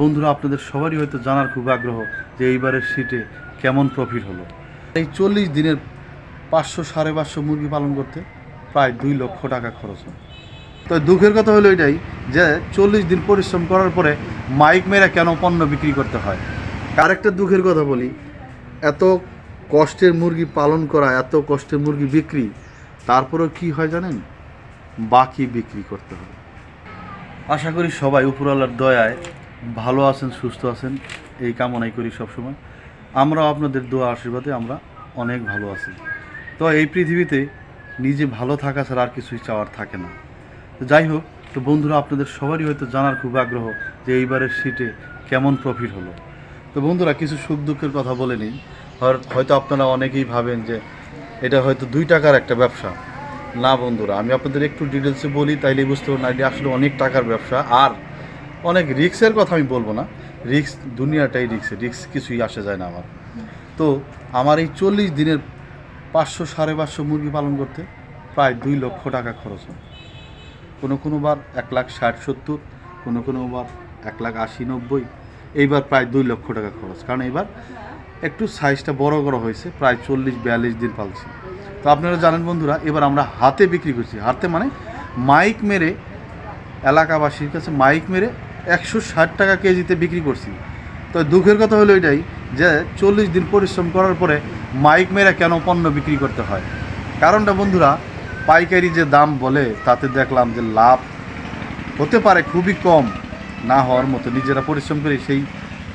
বন্ধুরা, আপনাদের সবারই হয়তো জানার খুব আগ্রহ যে এইবারের শীতে কেমন প্রফিট হলো। এই চল্লিশ দিনের পাঁচশো সাড়ে পাঁচশো মুরগি পালন করতে প্রায় দুই লক্ষ টাকা খরচ হয়। তো দুঃখের কথা হলো এটাই যে চল্লিশ দিন পরিশ্রম করার পরে মাইক মেরে কেন পণ্য বিক্রি করতে হয়? আরেকটা দুঃখের কথা বলি, এত কষ্টের মুরগি পালন করা, এত কষ্টের মুরগি বিক্রি, তারপরেও কি হয় জানেন? বাকি বিক্রি করতে হবে আশা করি সবাই উপরওয়ালার দয়ায় ভালো আছেন, সুস্থ আছেন, এই কামনাই করি সবসময়। আমরাও আপনাদের দোয়া আশীর্বাদে আমরা অনেক ভালো আছি। তো এই পৃথিবীতে নিজে ভালো থাকা ছাড়া আর কিছুই চাওয়ার থাকে না। তো যাই হোক, তো বন্ধুরা, আপনাদের সবারই হয়তো জানার খুব আগ্রহ যে এইবারের শীতে কেমন প্রফিট হলো। তো বন্ধুরা, কিছু সুখ দুঃখের কথা বলে নিই। হয়তো- আপনারা অনেকেই ভাবেন যে এটা হয়তো দুই টাকার একটা ব্যবসা। না বন্ধুরা, আমি আপনাদের একটু ডিটেলসে বলি তাইলে বুঝতে পারবেন না, এটা আসলে অনেক টাকার ব্যবসা। আর অনেক রিক্সের কথা আমি বলব না। রিক্স, দুনিয়াটাই রিক্সে, রিক্স কিছুই আসে যায় না আমার। তো আমার এই চল্লিশ দিনের পাঁচশো, সাড়ে পাঁচশো মুরগি পালন করতে প্রায় দুই লক্ষ টাকা খরচ হয়। কোনো কোনো বার এক লাখ ষাট, সত্তর, কোনো কোনো বার এক লাখ আশি, নব্বই, এইবার প্রায় দুই লক্ষ টাকা খরচ। কারণ এবার একটু সাইজটা বড় করা হয়েছে, প্রায় চল্লিশ, বিয়াল্লিশ দিন পালছি। তো আপনারা জানেন বন্ধুরা, এবার আমরা হাতে বিক্রি করছি। হাতে মানে মাইক মেরে এলাকাবাসীর কাছে মাইক মেরে একশো ষাট টাকা কেজিতে বিক্রি করছি। তো দুঃখের কথা হলো এটাই যে চল্লিশ দিন পরিশ্রম করার পরে মাইক মেরে কেন পণ্য বিক্রি করতে হয়? কারণটা বন্ধুরা, পাইকারি যে দাম বলে, তাতে দেখলাম যে লাভ হতে পারে খুবই কম, না হওয়ার মতো। নিজেরা পরিশ্রম করে সেই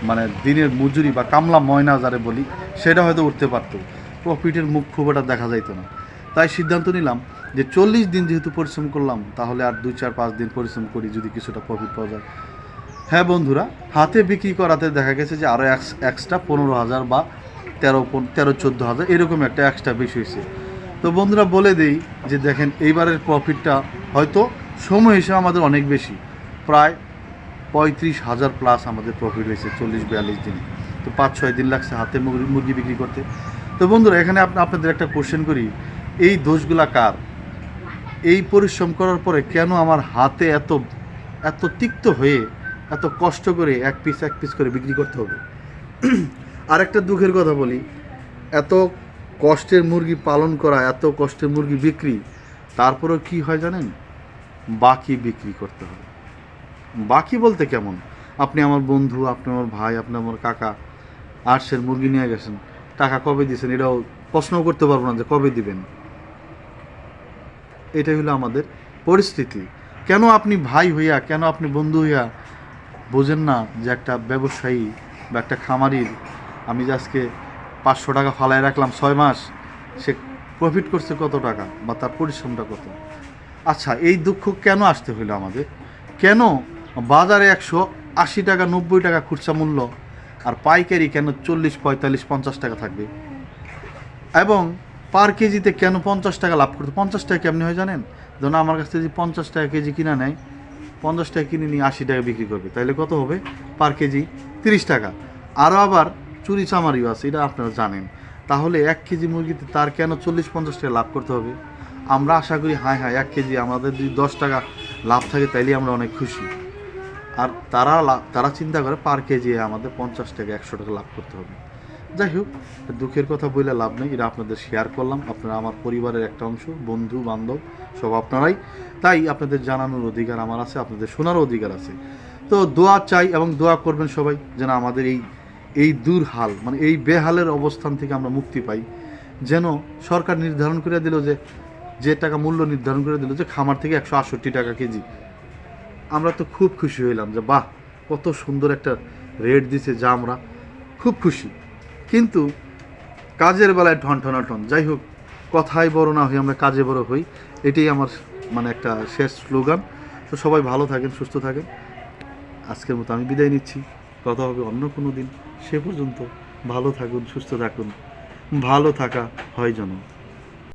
মানে দিনের মজুরি বা কামলা ময়না যারে বলি, সেটা হয়তো উঠতে পারতো। প্রফিটের মুখ খুব একটা দেখা যাইতো না। তাই সিদ্ধান্ত নিলাম যে চল্লিশ দিন যেহেতু পরিশ্রম করলাম, তাহলে আর দুই চার পাঁচ দিন পরিশ্রম করি যদি কিছুটা প্রফিট পাওয়া যায়। হ্যাঁ বন্ধুরা, হাতে বিক্রি করাতে দেখা গেছে যে আরও এক্সট্রা পনেরো হাজার বা তেরো তেরো চোদ্দ হাজার এরকম একটা এক্সট্রা বেশি হয়েছে। তো বন্ধুরা বলে দেই যে দেখেন এইবারের প্রফিটটা হয়তো সময় হিসেবে আমাদের অনেক বেশি। প্রায় পঁয়ত্রিশ হাজার প্লাস আমাদের প্রফিট হয়েছে চল্লিশ, বিয়াল্লিশ দিনে। তো পাঁচ, ছয় দিন লাগছে হাতে মুরগি বিক্রি করতে। তো বন্ধুরা, এখানে আপনি, আপনাদের একটা কোশ্চেন করি, এই দোষগুলা কার? এই পরিশ্রম করার পরে কেন আমার হাতে এত এত তিক্ত হয়ে এত কষ্ট করে এক পিস এক পিস করে বিক্রি করতে হবে। আরেকটা দুঃখের কথা বলি, এত কষ্টের মুরগি পালন করা, এত কষ্টের মুরগি বিক্রি, তারপরেও কি হয় জানেন? বাকি বিক্রি করতে হবে। বাকি বলতে কেমন? আপনি আমার বন্ধু, আপনি আমার ভাই, আপনি আমার কাকা আর্টসের মুরগি নিয়ে গেছেন, টাকা কবে দিয়েছেন এটাও প্রশ্নও করতে পারব না যে কবে দিবেন। এটাই হলো আমাদের পরিস্থিতি। কেন আপনি ভাই হইয়া, কেন আপনি বন্ধু হইয়া বোঝেন না যে একটা ব্যবসায়ী বা একটা খামারির, আমি যে আজকে পাঁচশো টাকা ফালায় রাখলাম ছয় মাস, সে প্রফিট করছে কত টাকা বা তার পরিশ্রমটা কত? আচ্ছা এই দুঃখ কেন আসতে হইল আমাদের? কেন বাজারে একশো আশি টাকা, নব্বই টাকা খুচরা মূল্য আর পাইকারি কেন চল্লিশ, পঁয়তাল্লিশ, পঞ্চাশ টাকা থাকবে? এবং পার কেজিতে কেন পঞ্চাশ টাকা লাভ করতে? পঞ্চাশ টাকা কেমনি হয় জানেন? ধরুন আমার কাছ থেকে যদি পঞ্চাশ টাকা কেজি কিনা নেয় পঞ্চাশ টাকা কিনে নিয়ে আশি টাকা বিক্রি করবে। তাহলে কত হবে? পার কেজি তিরিশ টাকা। আরও আবার চুরি চামারিও আছে, এটা আপনারা জানেন। তাহলে এক কেজি মুরগিতে তার কেন চল্লিশ, পঞ্চাশ টাকা লাভ করতে হবে? আমরা আশা করি, হায় হায়, এক কেজি আমাদের যদি দশ টাকা লাভ থাকে, তাইলে আমরা অনেক খুশি। আর তারা তারা চিন্তা করে পার কেজি আমাদের পঞ্চাশ টাকা, একশো টাকা লাভ করতে হবে। যাই হোক, দুঃখের কথা বলে লাভ নেই, এটা আপনাদের শেয়ার করলাম। আপনারা আমার পরিবারের একটা অংশ, বন্ধু, বান্ধব, সব আপনারাই। তাই আপনাদের জানানোর অধিকার আমার আছে, আপনাদের শোনারও অধিকার আছে। তো দোয়া চাই এবং দোয়া করবেন সবাই যেন আমাদের এই এই দুর্হাল মানে এই বেহালের অবস্থান থেকে আমরা মুক্তি পাই। যেন সরকার নির্ধারণ করে দিল যে যে টাকা মূল্য নির্ধারণ করে দিল যে, খামার থেকে একশো আটষট্টি টাকা কেজি। আমরা তো খুব খুশি হইলাম যে, বাহ, কত সুন্দর একটা রেট দিছে যা আমরা খুব খুশি। কিন্তু কাজের বেলায় ঠন ঠন যাই হোক কথায় বড় না হই আমরা কাজে বড় হই। এটাই আমার মানে একটা শেষ স্লোগান। তো সবাই ভালো থাকেন, সুস্থ থাকেন। আজকের মতো আমি বিদায় নিচ্ছি। কথা হবে অন্য কোনো দিন। সে পর্যন্ত ভালো থাকুন, সুস্থ থাকুন। ভালো থাকা হয় যেন।